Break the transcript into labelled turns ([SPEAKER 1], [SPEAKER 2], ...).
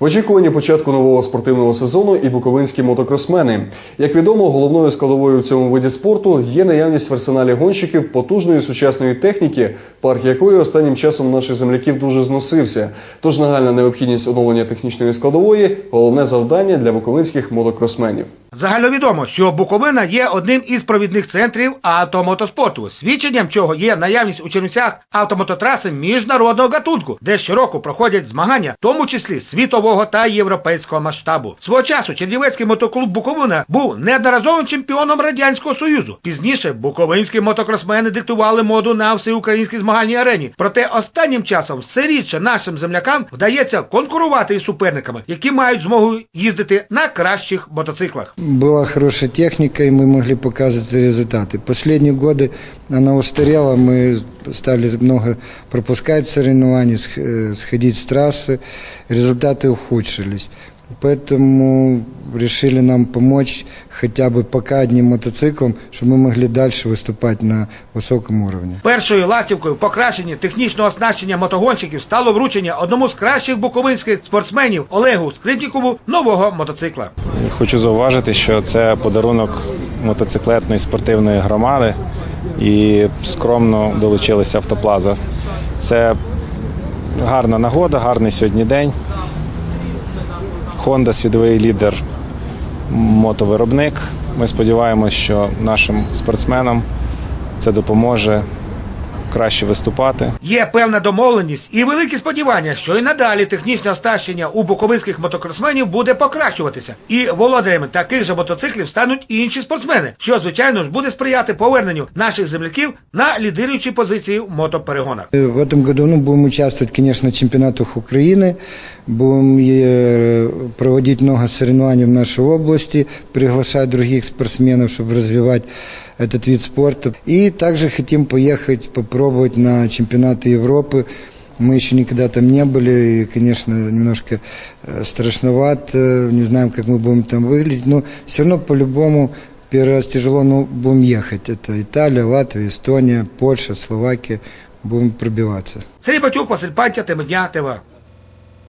[SPEAKER 1] В очікуванні початку нового спортивного сезону і буковинські мотокросмени. Як відомо, головною складовою в цьому виді спорту є наявність в арсеналі гонщиків потужної сучасної техніки, парк якої останнім часом наших земляків дуже зносився. Тож нагальна необхідність оновлення технічної складової головне завдання для буковинських мотокросменів.
[SPEAKER 2] Загальновідомо, що Буковина є одним із провідних центрів автомотоспорту. Свідченням чого є наявність у Чернівцях автомототраси міжнародного гатунку, де щороку проходять змагання, в тому числі світового та європейського масштабу. Свого часу Чернівецький мотоклуб Буковина був неодноразовим чемпіоном радянського союзу. Пізніше буковинські мотокросмени диктували моду на всеукраїнській змагальній арені. Проте останнім часом все рідше нашим землякам вдається конкурувати із суперниками, які мають змогу їздити на кращих мотоциклах
[SPEAKER 3] Была хорошая техника, и мы могли показывать результаты. Последние годы она устарела, мы стали много пропускать соревнований, сх- э, сходить с трассы, результаты ухудшились. Поэтому решили нам помочь хотя бы пока одним мотоциклом, чтобы мы могли дальше выступать на высоком уровне.
[SPEAKER 2] Першою ластівкою в покращенні технічного оснащення мотогонщиків стало вручення одному з кращих буковинських спортсменів Олегу Скрипнікову нового мотоцикла.
[SPEAKER 4] Хочу зауважити, що це подарунок мотоциклетної спортивної громади і скромно долучилися автоплаза. Це гарна нагода, гарний сьогодні день. Honda світовий лідер, мотовиробник. Ми сподіваємося, що нашим спортсменам це допоможе краще виступати.
[SPEAKER 2] Є певна домовленість і великі сподівання, що і надалі технічне оснащення у буковинських мотокросменів буде покращуватися. І володарями таких же мотоциклів стануть і інші спортсмени, що звичайно ж буде сприяти поверненню наших земляків на лідируючі позиції в мотоперегонах.
[SPEAKER 3] Э, В этом году ну, будем участвовать, конечно, в чемпионатах Украины, будем э, проводить много соревнований в нашей области, приглашать других спортсменов, чтобы развивать этот вид спорта. И также хотим поехать попробовать на чемпионаты Европы. Мы еще никогда там не были, и, конечно, немножко э, страшновато, не знаем, как мы будем там выглядеть, но все равно по-любому первый раз тяжело, но будем ехать. Это Италия, Латвия, Эстония, Польша, Словакия. Будем пробиваться.
[SPEAKER 2] Сергій Батюк, Василь Пантя, Тема дня, ТВ.